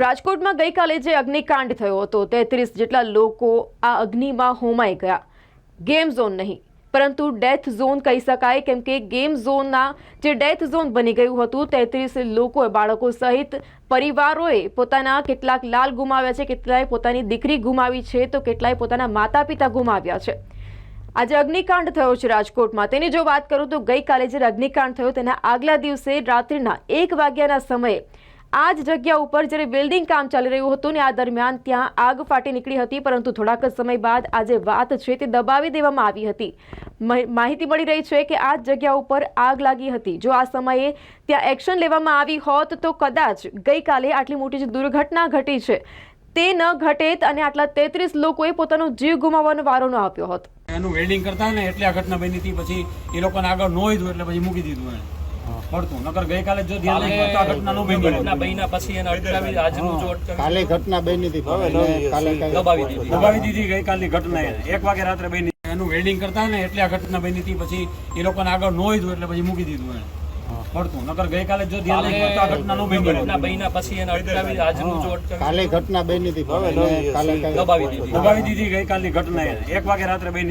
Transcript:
રાજકોટમાં ગઈકાલે જે અગ્નિકાંડ થયો હતો, તેત્રીસ જેટલા લોકો આ અગ્નિમાં હોમાઈ ગયા. ગેમ ઝોન નહીં, પરંતુ ડેથ ઝોન કહી શકાય કેમ કે ગેમ ઝોનના જે ડેથ ઝોન બની ગયું હતું, તેત્રીસ લોકોએ બાળકો સહિત પરિવારોએ પોતાના કેટલાક લાલ ગુમાવ્યા છે કેટલાય પોતાની દીકરી ગુમાવી છે, તો કેટલાય પોતાના માતા પિતા ગુમાવ્યા છે. આજે અગ્નિકાંડ થયો છે રાજકોટમાં. તેની જો વાત કરું તો ગઈકાલે જે અગ્નિકાંડ થયો, તેના આગલા દિવસે રાત્રિના એક વાગ્યાના સમયે આ જ જગ્યા ઉપર જ્યારે બિલ્ડિંગ કામ ચાલી રહ્યું હતું ને આ દરમિયાન ત્યાં આગ ફાટી નીકળી હતી, પરંતુ થોડાક જ સમય બાદ આ જે વાત છે તે દબાવી દેવામાં આવી હતી. માહિતી મળી રહી છે કે આ જ જગ્યા ઉપર આગ લાગી હતી. જો આ સમયે ત્યાં એક્શન લેવામાં આવી હોત તો કદાચ ગઈકાલે આટલી મોટી જે દુર્ઘટના ઘટી છે. તે ન ઘટેત અને આટલા તેત્રીસ લોકોએ પોતાનો જીવ ગુમાવવાનો વારો ન આપ્યો હોત. એનું વેલ્ડિંગ કરતા ને એટલે આ ઘટના બની હતી. પછી એ લોકોને આગળ ન એટલે પછી મૂકી દીધું એને પડતું. નકર ગઈકાલે જો ધ્યાન આ ઘટના નો બની. ઘટના પછી એને અટકાવી આજનું જો અટકાવી. કાલે ઘટના બની હતી કાલે દબાવી દીધી. દબાવી દીધી ગઈકાલની ઘટના એક વાગે રાત્રે બની. એનું વેલ્ડિંગ કરતા ને એટલે આ ઘટના બની હતી. પછી એ લોકોને આગળ ન હોય એટલે પછી મૂકી દીધું એને. પડતું. નકર ગઈકાલે જો ધ્યાન રાખીએ આ ઘટના નો બની. ઘટના બન્યા પછી એને અટકાવી આજનું જો અટકાવી. કાલે ઘટના બની હતી કાલે દબાવી દીધી. દબાવી દીધી ગઈકાલની ઘટના એક વાગે રાત્રે બની.